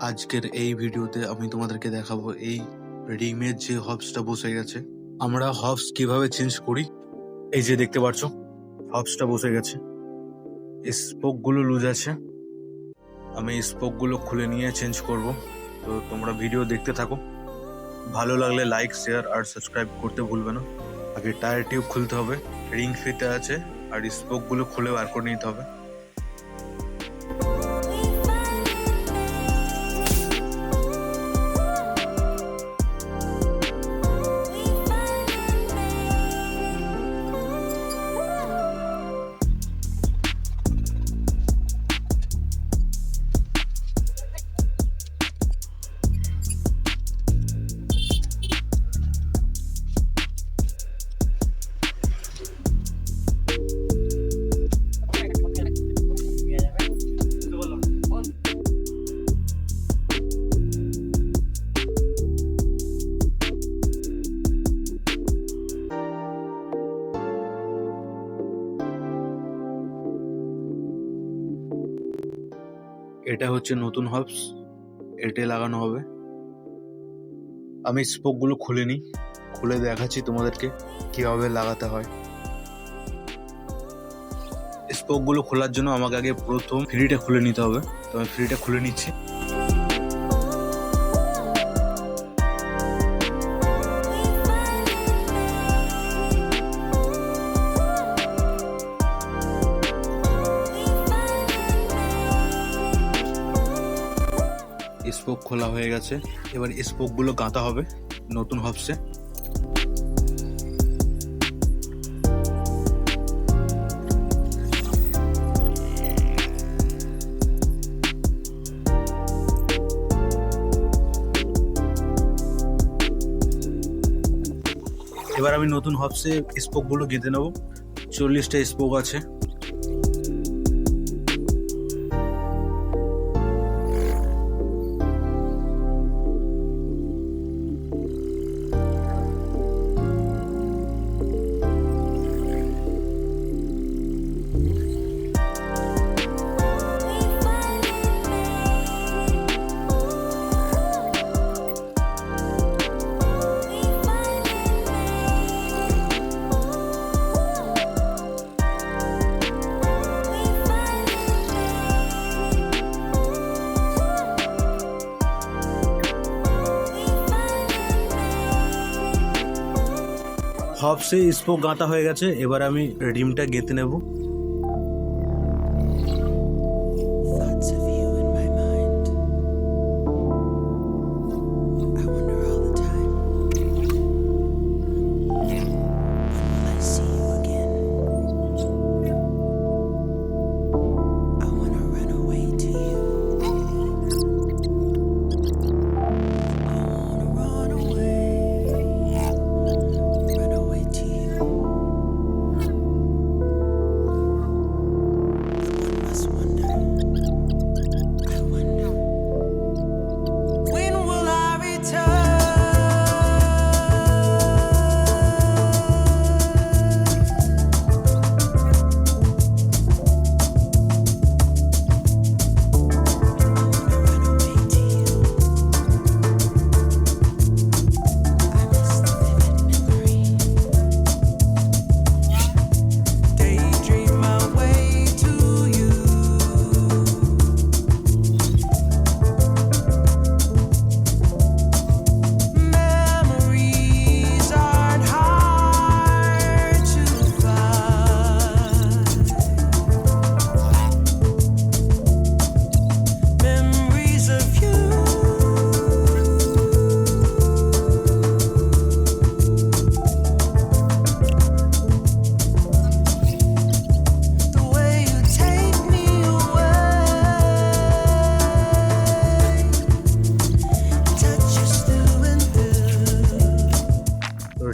আজকের এই ভিডিওতে আমি তোমাদেরকে দেখাবো এই রিমের যে হবসটা বসে গেছে। আমরা হবস কীভাবে চেঞ্জ করি? এই যে দেখতে পাচ্ছ হবসটা বসে গেছে। স্পোকগুলো লুজ আছে। আমি স্পোকগুলো খুলে নিয়ে চেঞ্জ করব। তো তোমরা ভিডিও দেখতে থাকো। ভালো লাগলে লাইক শেয়ার আর সাবস্ক্রাইব করতে ভুলবে না। আগে টায়ার টিউব খুলতে হবে। রিং ফিতে আছে। আর স্পোকগুলো খুলে বার করে নিতে হবে। এটা হচ্ছে নতুন হবস। এটে লাগানো হবে। আমি স্পোকগুলো খুলে নিই। খুলে দেখাচ্ছি তোমাদেরকে কীভাবে লাগাতে হয়। স্পোকগুলো খোলার জন্য আমাকে আগে প্রথম ফ্রিটা খুলে নিতে হবে। তো আমি ফ্রিটা খুলে নিচ্ছি। স্পোক খোলা হয়ে গেছে। এবার স্পোকগুলো গাঁথা হবে নতুন হবসে এবার আমি নতুন হবসে স্পোকগুলো গেঁথে নেব। চল্লিশটা স্পোক আছে। হবসে স্পোক গাঁথা হয়ে গেছে এবার আমি রিমটা গেঁথে নেব।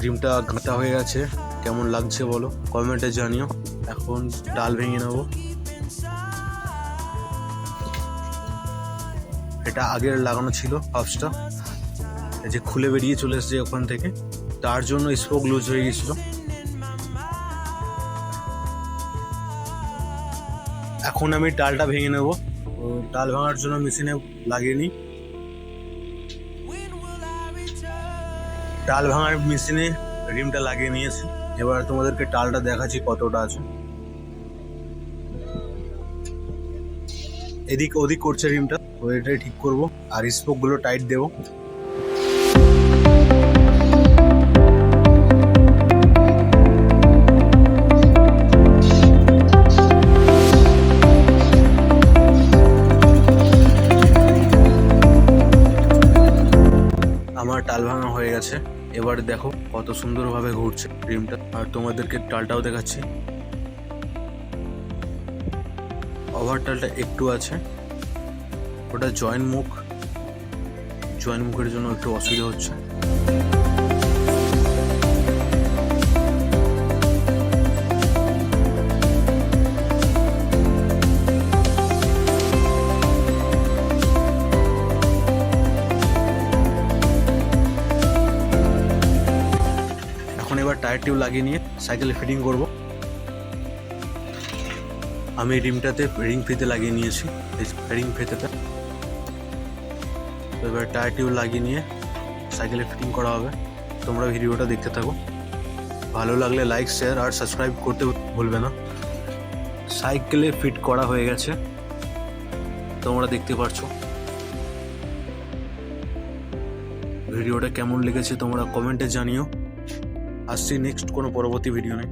রিমটা গাঁথা হয়ে গেছে। কেমন লাগছে বলো? কমেন্টে জানিও। এখন ডাল ভেঙে নেব। এটা আগের লাগানো ছিল এই যে খুলে বেরিয়ে চলে এসেছে ওখান থেকে। তার জন্য স্পোক লুজ হয়ে গেছিল। এখন আমি ডালটা ভেঙে নেব। ডাল ভাঙার জন্য মেশিনে লাগিয়ে নিই। টাল ভাঙার মেশিনে রিমটা লাগিয়ে নিয়েছি। এবার তোমাদেরকে টালটা দেখাচ্ছি কতটা আছে। এদিক ওদিক করছে রিমটা ওইটাই ঠিক করব। আর স্পোকগুলো টাইট দেবো। এবার দেখো কত সুন্দরভাবে ঘুরছে ক্রিমটা আর তোমাদেরকে টালটাও দেখাচ্ছি। ওভার টালটা একটু আছে। ওটা জয়েন্ট মুখ। জয়েন্ট মুখের জন্য একটু অসুবিধা হচ্ছে। টায়ার টিউব লাগিয়ে নিয়ে সাইকেলে ফিটিং করব। আমি রিমটাতে রিং ফিতে লাগিয়ে নিয়েছি রিং ফিতেটা। এবার টায়ার টিউব লাগিয়ে নিয়ে সাইকেলে ফিটিং করা হবে। তোমরা ভিডিওটা দেখতে থাকো। ভালো লাগলে লাইক, শেয়ার আর সাবস্ক্রাইব করতে ভুলবে না। সাইকেলে ফিট করা হয়ে গেছে। তোমরা দেখতে পারছ। ভিডিওটা কেমন লেগেছে তোমরা কমেন্টে জানিও। আসছি নেক্সট কোনো পরবর্তী ভিডিও নেই